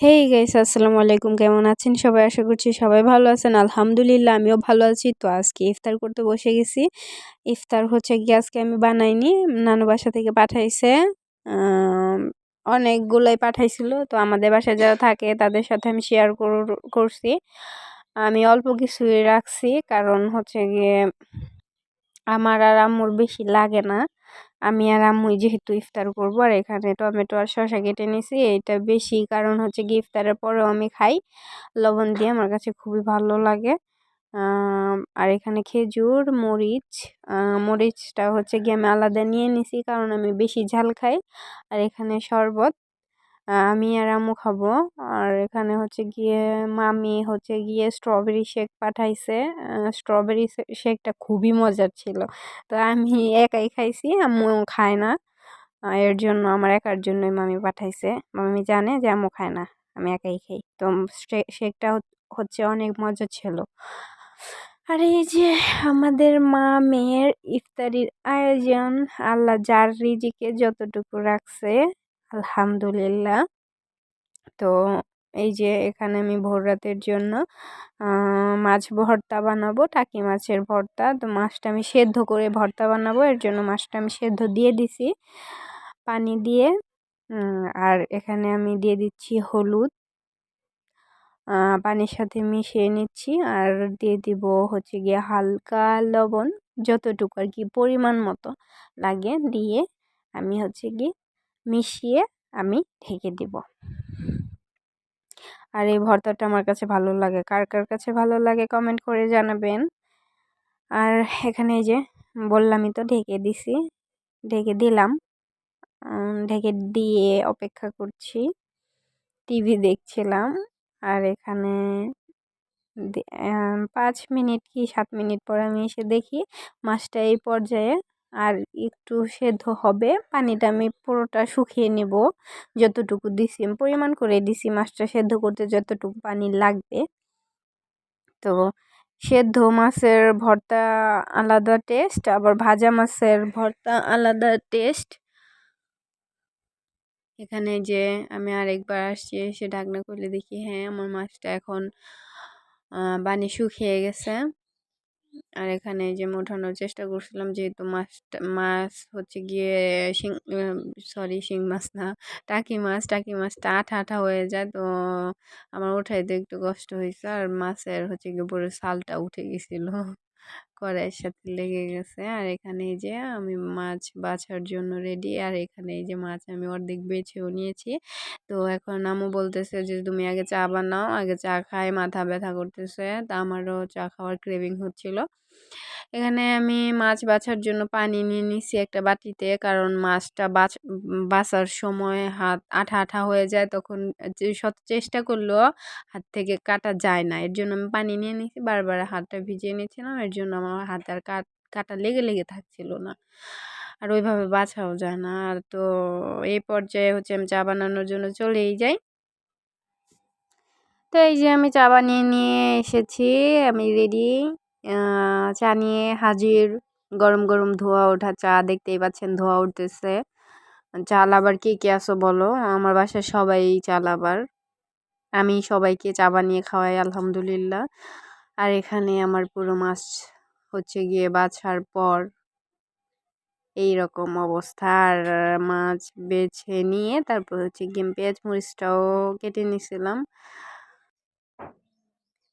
Hey guys আসসালামু আলাইকুম। কেমন আছেন সবাই? আশা করছি সবাই ভালো আছেন। আলহামদুলিল্লাহ, আমিও ভালো আছি। তো আজকে ইফতার করতে বসে গেছি। ইফতার হচ্ছে কি আজকে আমি বানাইনি। নানু বাসা থেকে পাঠাইছে। অনেকগুলোই পাঠাইছিল। তো আমাদের বাসায় যারা থাকে, তাদের সাথে আমি শেয়ার করছি। আমি অল্প কিছুই রাখছি। কারণ হচ্ছে গিয়ে আমার আর আম্মুর বেশি লাগে না। আমি আর আমি যেহেতু ইফতার করব আর এখানে টমেটো আর শসা কেটে নিয়েছি এটা বেশি কারণ হচ্ছে কি ইফতারের পরেও আমি খাই। লবণ দিয়ে আমার কাছে খুবই ভালো লাগে। আর এখানে খেজুর, মরিচ মরিচটা হচ্ছে গিয়ে আমি আলাদা নিয়ে নিছি কারণ আমি বেশি ঝাল খাই। আর এখানে শরবত। আমি আর আম্মু খাব। আর এখানে হচ্ছে গিয়ে মামি হচ্ছে গিয়ে স্ট্রবেরি শেক পাঠাইছে। স্ট্রবেরি শেকটা খুবই মজার ছিল। তো আমি একাই খাইছি, আম্মু খায় না। এর জন্য আমার একার জন্যই মামি পাঠাইছে। মামি জানে যে আম্মু খায় না, আমি একাই খাই। তো শেকটা হচ্ছে অনেক মজা ছিল। আর এই যে আমাদের মা মেয়ের ইফতারির আয়োজন, আল্লাহ যার রিজিকে যতটুকু রাখছে আলহামদুলিল্লাহ। তো এই যে এখানে আমি ভোর রাতের জন্য মাছ ভর্তা বানাবো, টাকি মাছের ভর্তা। তো মাছটা আমি সেদ্ধ করে ভর্তা বানাবো, এর জন্য মাছটা আমি সেদ্ধ দিয়ে দিছি পানি দিয়ে। আর এখানে আমি দিয়ে দিচ্ছি হলুদ। পানির সাথে মিশিয়ে নিচ্ছি, আর দিয়ে দিব হচ্ছে গিয়ে হালকা লবণ, যতটুকু আর কি পরিমাণ মতো লাগে দিয়ে আমি হচ্ছে গিয়ে মিশিয়ে আমি ঢেকে দিব। আর এই ভর্তাটা আমার কাছে ভালো লাগে। কার কার কাছে ভালো লাগে কমেন্ট করে জানাবেন। আর এখানে এই যে বললামই তো ঢেকে দিছি। ঢেকে দিলাম। ঢেকে দিয়ে অপেক্ষা করছি। টিভি দেখছিলাম। আর এখানে পাঁচ মিনিট কি সাত মিনিট পর আমি এসে দেখি মাছটা এই পর্যায়ে আর একটু সেদ্ধ হবে। পানিটা আমি পুরোটা শুকিয়ে নেব। যতটুকু দিছি পরিমাণ করে দিছি মাছটা সেদ্ধ করতে যতটুকু পানি লাগবে। তো সেদ্ধ মাছের ভর্তা আলাদা টেস্ট, আবার ভাজা মাছের ভর্তা আলাদা টেস্ট। এখানে যে আমি আরেকবার আসছি, এসে ঢাকনা খুলে দেখি হ্যাঁ আমার মাছটা এখন পানি শুকিয়ে গেছে। আর এখানে যে মোটানোর চেষ্টা করছিলাম, যেহেতু মাছটা মাছ হচ্ছে গিয়ে শিং সরি শিং মাছ না, টাকি মাছ, টাকি মাছটা আঠা আঠা হয়ে যায়। তো আমার ওঠাইতে একটু কষ্ট হয়েছে আর মাছের হচ্ছে গিয়ে পুরো সালটা উঠে গেছিল। কড়াইয়ের সাথে লেগে গেছে। আর এখানে যে আমি মাছ বাছার জন্য রেডি আর এখানে এই যে মাছ আমি অর্ধেক বেছেও নিয়েছি। তো এখন আমু বলতেছে যে, তুমি আগে চা বানাও, আগে চা খাই মাথা ব্যথা করতেছে। তা আমারও চা খাওয়ার ক্রেভিং হচ্ছিল। এখানে আমি মাছ বাছার জন্য পানি নিয়ে নিছি একটা বাটিতে। কারণ মাছটা বাছ বাছার সময় হাত আঠা আঠা হয়ে যায় তখন শত চেষ্টা করলেও হাত থেকে কাটা যায় না। এর জন্য আমি পানি নিয়ে নিছি, বারবার হাতটা ভিজিয়ে নিয়েছিলাম এর জন্য আমার হাত আর কাটা লেগে লেগে থাকছিল না। আর ওইভাবে বাছাও যায় না। আর তো এই পর্যায়ে হচ্ছে আমি চা বানানোর জন্য চলেই যাই। তো এই যে আমি চা বানিয়ে নিয়ে এসেছি, আমি রেডি। চা নিয়ে হাজির, গরম গরম ধোয়া ওঠা চা দেখতেই পাচ্ছেন ধোয়া উঠতেছে। চাল আবার কে কে আসো বলো? আমার বাসায় সবাই চাল আবার আমি সবাইকে চা বানিয়ে খাওয়াই, আলহামদুলিল্লাহ। আর এখানে আমার পুরো মাছ হচ্ছে গিয়ে বাছার পর এই রকম অবস্থা। আর মাছ বেছে নিয়ে তারপর হচ্ছে গিয়ে পেঁয়াজ, মরিচটাও কেটে নিয়েছিলাম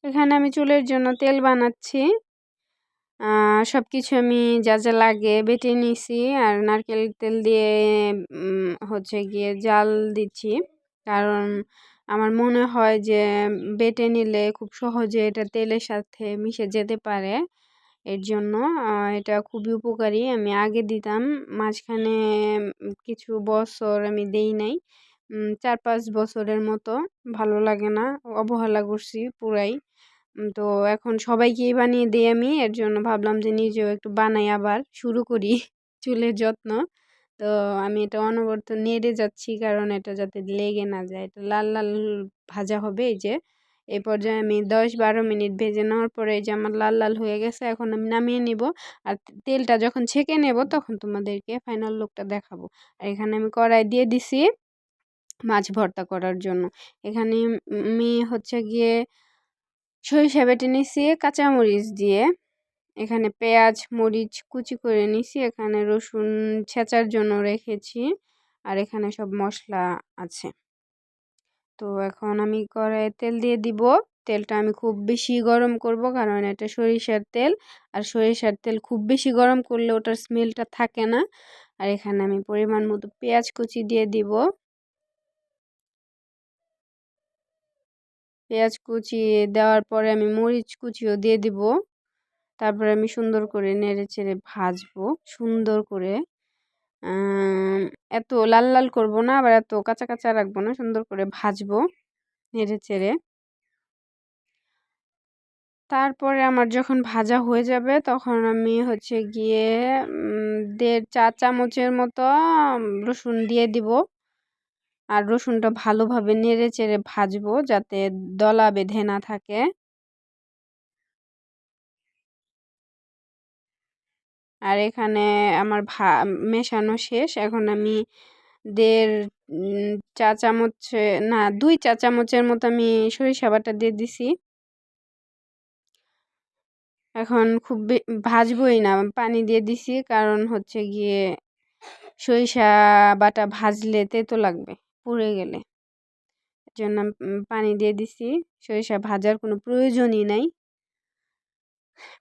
এখানে আমি চুলের জন্য তেল বানাচ্ছি। সব কিছু আমি যা যা লাগে বেটে নিছি আর নারকেল তেল দিয়ে হচ্ছে গিয়ে জাল দিচ্ছি। কারণ আমার মনে হয় যে বেটে নিলে খুব সহজে এটা তেলের সাথে মিশে যেতে পারে। এর জন্য এটা খুবই উপকারী। আমি আগে দিতাম, মাঝখানে কিছু বছর আমি দেই নাই। চার পাঁচ বছরের মতো ভালো লাগে না। অবহেলা করছি পুরাই। তো এখন সবাইকেই বানিয়ে দিই আমি। এর জন্য ভাবলাম যে নিজেও একটু বানাই আবার, শুরু করি চুলের যত্ন। তো আমি এটা অনবরত নেড়ে যাচ্ছি কারণ এটা যাতে লেগে না যায়। এটা লাল লাল ভাজা হবে এই যে। এই পর্যায়ে আমি দশ বারো মিনিট ভেজে নেওয়ার পরে এই যে আমার লাল লাল হয়ে গেছে, এখন আমি নামিয়ে নেব। আর তেলটা যখন ছেঁকে নেব তখন তোমাদেরকে ফাইনাল লুকটা দেখাবো। আর এখানে আমি কড়াই দিয়ে দিছি। মাছ ভর্তা করার জন্য। এখানে আমি হচ্ছে গিয়ে সরিষা বেটে নিছি, কাঁচামরিচ দিয়ে। এখানে পেঁয়াজ, মরিচ কুচি করে নিছি, এখানে রসুন ছেঁচার জন্য রেখেছি, আর এখানে সব মশলা আছে। তো এখন আমি কড়াইয়ে তেল দিয়ে দিব। তেলটা আমি খুব বেশি গরম করব কারণ এটা সরিষার তেল, আর সরিষার তেল খুব বেশি গরম করলে ওটার স্মেলটা থাকে না। আর এখানে আমি পরিমাণ মতো পেঁয়াজ কুচি দিয়ে দিব। পেঁয়াজ কুচি দেওয়ার পরে আমি মরিচ কুচিও দিয়ে দিব। তারপরে আমি সুন্দর করে নেড়ে চেড়ে ভাজবো, সুন্দর করে। এত লাল লাল করব না, আবার এত কাঁচা কাঁচা রাখব না, সুন্দর করে ভাজবো নেড়ে চেড়ে। তারপরে আমার যখন ভাজা হয়ে যাবে, তখন আমি হচ্ছে গিয়ে দেড় চা চামচের মতো রসুন দিয়ে দিব। আর রসুনটা ভালোভাবে নেড়ে চেড়ে ভাজবো যাতে দলা বেঁধে না থাকে। আর এখানে আমার ভা, মেশানো শেষ। এখন আমি দেড় চা চামচ, না, দুই চা চামচের মতো আমি সরিষা বাটা দিয়ে দিছি। এখন খুব ভাজবই না, পানি দিয়ে দিছি। কারণ হচ্ছে গিয়ে সরিষা বাটা ভাজলে তেতো লাগবে। পুড়ে গেলে। জন্য পানি দিয়ে দিছি। সরিষা ভাজার কোনো প্রয়োজনই নাই।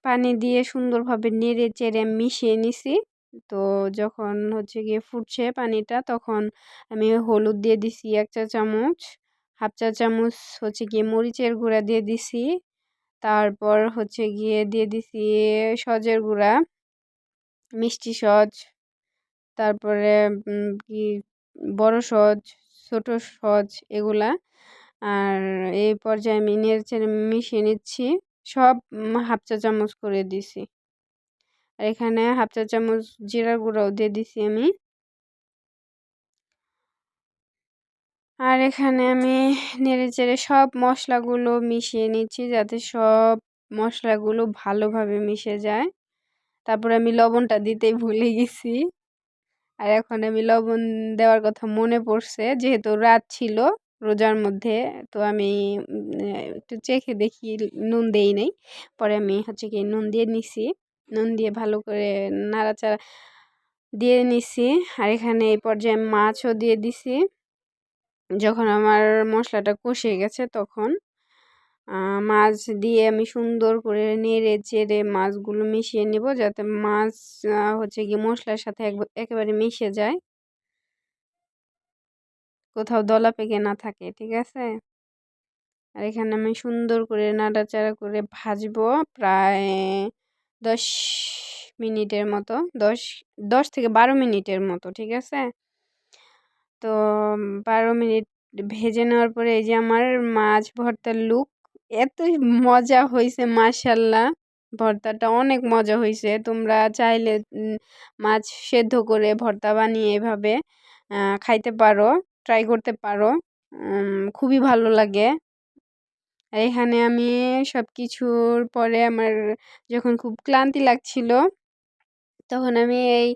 পানি দিয়ে সুন্দরভাবে নেড়ে চেড়ে মিশিয়ে নিছি। তো যখন হচ্ছে গিয়ে ফুটছে পানিটা, তখন আমি হলুদ দিয়ে দিছি এক চা চামচ, হাফ চা চামচ হচ্ছে গিয়ে মরিচের গুঁড়া দিয়ে দিছি। তারপর হচ্ছে গিয়ে দিয়ে দিছি সজের গুঁড়া, মিষ্টি সজ, তারপরে কি বড় সজ ছোট সজ এগুলা। আর এই পর্যায়ে আমি নেড়ে মিশিয়ে নিচ্ছি। সব হাফ চা চামচ করে দিছি। আর এখানে হাফ চা চামচ জিরার গুঁড়াও দিয়ে দিছি আমি। আর এখানে আমি নেড়ে চেড়ে সব মশলাগুলো মিশিয়ে নিচ্ছি যাতে সব মশলাগুলো ভালোভাবে মিশে যায়। তারপরে আমি লবণটা দিতেই ভুলে গেছি। আর এখন আমি লবণ দেওয়ার কথা মনে পড়ছে, যেহেতু রাত ছিল রোজার মধ্যে, তো আমি একটু চেখে দেখি, নুন দেই নাই। পরে আমি হচ্ছে কি নুন দিয়ে নিছি, নুন দিয়ে ভালো করে নাড়াচাড়া দিয়ে নিছি। আর এখানে এই পর্যায়ে মাছও দিয়ে দিছি। যখন আমার মশলাটা কষে গেছে তখন মাছ দিয়ে আমি সুন্দর করে নেড়ে চেড়ে মাছগুলো মিশিয়ে নেব যাতে মাছ হচ্ছে গিয়ে মশলার সাথে একেবারে মিশে যায়। কোথাও দলা পেকে না থাকে, ঠিক আছে? আর এখানে আমি সুন্দর করে নাড়াচাড়া করে ভাজবো প্রায় দশ মিনিটের মতো, দশ দশ থেকে বারো মিনিটের মতো, ঠিক আছে? তো বারো মিনিট ভেজে নেওয়ার পরে এই যে আমার মাছ ভর্তার লুক এতই মজা হয়েছে মাশাল্লাহ। ভর্তাটা অনেক মজা হয়েছে তোমরা চাইলে মাছ সেদ্ধ করে ভর্তা বানিয়ে এভাবে খাইতে পারো ট্রাই করতে পারো। খুবই ভালো লাগে। এখানে আমি সব কিছুর পরে আমার যখন খুব ক্লান্তি লাগছিল, তখন আমি এই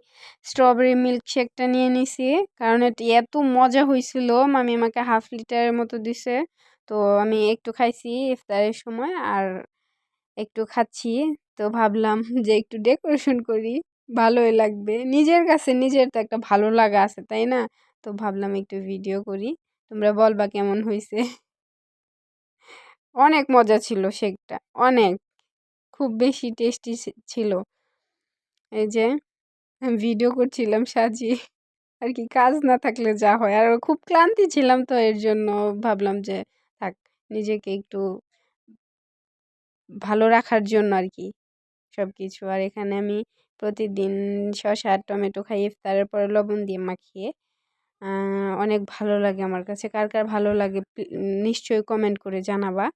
স্ট্রবেরি মিল্কশেকটা নিয়ে নিছি। কারণ এটি এত মজা হয়েছিল মামি আমাকে হাফ লিটারের মতো দিছে। তো আমি একটু খাইছি ইফতারের সময় আর একটু খাচ্ছি। তো ভাবলাম যে একটু ডেকোরেশন করি, ভালোই লাগবে। নিজের কাছে নিজের তো একটা ভালো লাগা আছে, তাই না? তো ভাবলাম একটু ভিডিও করি। তোমরা বলবা কেমন হয়েছে অনেক মজা ছিল শেকটা, অনেক। খুব বেশি টেস্টি ছিল। এই যে ভিডিও করছিলাম সাজিয়ে আর কি কাজ না থাকলে যা হয়। আর খুব ক্লান্তি ছিলাম তো এর জন্য। ভাবলাম যে নিজেকে একটু ভালো রাখার জন্য আর কি সব কিছু আর এখানে আমি প্রতিদিন শসা টমেটো খাই, ইফতারের পরে লবণ দিয়ে মাখিয়ে। অনেক ভালো লাগে আমার কাছে। কার কার ভালো লাগে নিশ্চয়ই কমেন্ট করে জানাবা।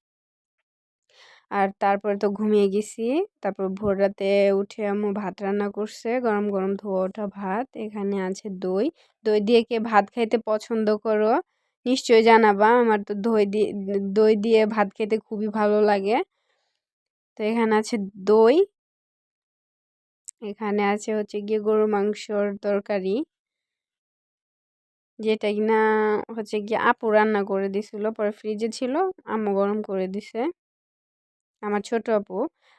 আর তারপরে তো ঘুমিয়ে গেছি। তারপর ভোর রাতে উঠে আম্মু ভাত রান্না করছে, গরম গরম ধোয়া ওঠা ভাত। এখানে আছে দই। দই দিয়ে কে ভাত খাইতে পছন্দ করো? নিশ্চয়ই জানাবা। আমার তো দই দিয়ে দই দিয়ে ভাত খেতে খুবই ভালো লাগে। তো এখানে আছে দই। এখানে আছে হচ্ছে গিয়ে গরু মাংসর তরকারি। যেটা কিনা হচ্ছে গিয়ে আপু রান্না করে দিছিল, পরে ফ্রিজে ছিল, আম্মু গরম করে দিছে। আমার ছোট আপু।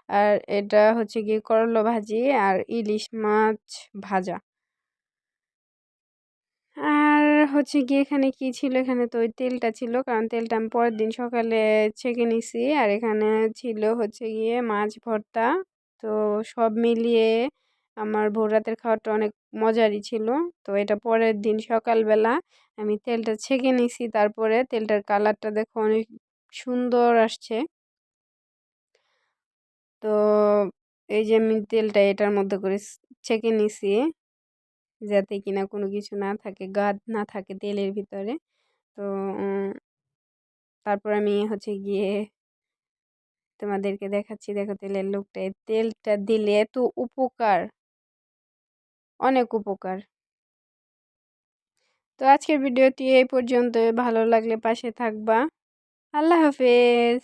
আর এটা হচ্ছে গিয়ে করল ভাজি আর ইলিশ মাছ ভাজা। আর হচ্ছে গিয়ে এখানে কি ছিল? এখানে তো ওই তেলটা ছিল। কারণ তেলটা আমি পরের দিন সকালে ছেঁকে নিছি। আর এখানে ছিল হচ্ছে গিয়ে মাছ ভর্তা। তো সব মিলিয়ে আমার ভোর রাতের খাওয়াটা অনেক মজারই ছিল। তো এটা পরের দিন সকালবেলা আমি তেলটা ছেঁকে নিছি। তারপরে তেলটার কালারটা দেখো অনেক সুন্দর আসছে। তো এই যে আমি তেলটা এটার মধ্যে করে ছেঁকে নিছি। যাতে কিনা কোনো কিছু না থাকে, গাদ না থাকে তেলের ভিতরে। তো তারপর আমি হচ্ছে গিয়ে তোমাদেরকে দেখাচ্ছি, দেখো তেলের লোকটা। তেলটা দিলে এত উপকার। অনেক উপকার। তো আজকের ভিডিওটি এই পর্যন্ত ভালো লাগলে পাশে থাকবা। আল্লাহ হাফেজ।